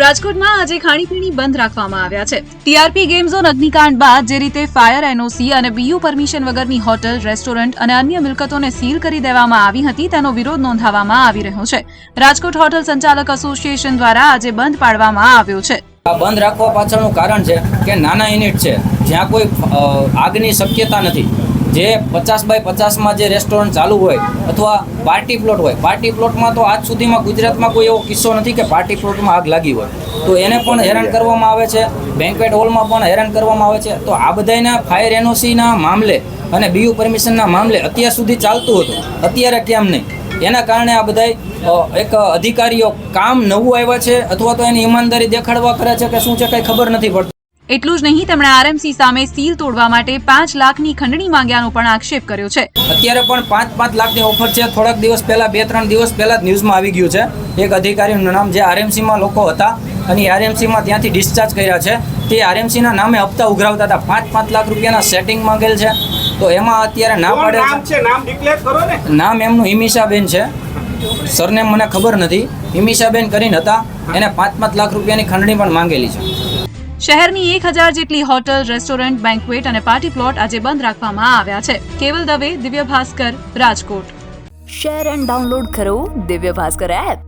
રાજકોટમાં આજે ખાણીપીણી બંધ રાખવામાં આવ્યા છે. ટીઆરપી ગેમ ઝોન અગ્નિકાંડ બાદ જે રીતે ફાયર એનઓસી અને બીયુ પરમિશન વગરની હોટલ, રેસ્ટોરન્ટ અને અન્ય મિલકતોને સીલ કરી દેવામાં આવી હતી, તેનો વિરોધ નોંધાવવામાં આવી રહ્યો છે. રાજકોટ હોટલ સંચાલક એસોસિએશન દ્વારા આજે બંધ પાડવામાં આવ્યો છે. આ બંધ રાખવા પાછળનું કારણ છે કે નાના યુનિટ છે. જ્યાં કોઈ આગની શક્યતા નથી. જે પચાસ બાય પચાસમાં જે રેસ્ટોરન્ટ ચાલુ હોય અથવા પાર્ટી પ્લોટ હોય પાર્ટી પ્લોટમાં તો આજ સુધીમાં ગુજરાતમાં કોઈ એવો કિસ્સો નથી કે પાર્ટી પ્લોટમાં આગ લાગી હોય. તો એને પણ હેરાન કરવામાં આવે છે બેન્કવેટ હોલમાં પણ હેરાન કરવામાં આવે છે. તો આ બધાના ફાયર એનઓસીના મામલે અને બીયુ પરમિશનના મામલે અત્યાર સુધી ચાલતું હતું. અત્યારે કેમ નહીં? એના કારણે આ બધાય એક અધિકારીઓ કામ નવું આવ્યા છે અથવા તો એની ઈમાનદારી દેખાડવા કરે છે કે શું છે કંઈ ખબર નથી પડતી. એટલું જ નહીં તેમણે આરએમસી સામે સીલ તોડવા માટે પાંચ લાખની ખંડણી માંગ્યાનો પણ આક્ષેપ કર્યો છે. અત્યારે પણ પાંચ પાંચ લાખની ઓફર છે. થોડાક દિવસ પહેલા બે ત્રણ દિવસ પહેલા જ ન્યૂઝમાં આવી ગયું છે. એક અધિકારીનું નામ જે આરએમસીમાં લોકો હતા અને આરએમસીમાં ત્યાંથી ડિસ્ચાર્જ કર્યા છે. તે આરએમસીના નામે હપ્તા ઉઘરાવતા હતા. પાંચ પાંચ લાખ રૂપિયાના સેટિંગ માંગેલ છે. તો એમાં અત્યારે ના પાડે નામ છે? નામ ડિક્લેર કરો ને. એમનું હિમિશાબેન છે. સરનેમ મને ખબર નથી. હિમિશાબેન કરીને હતા. એને પાંચ પાંચ લાખ રૂપિયાની ખંડણી પણ માંગેલી છે. શહેરની એક હજાર જેટલી હોટલ, રેસ્ટોરન્ટ, બેન્કવેટ અને પાર્ટી પ્લોટ આજે બંધ રાખવામાં આવ્યા છે. Keval Dave Divya Bhaskar, Rajkot. Share and download કરો દિવ્ય ભાસ્કર એપ.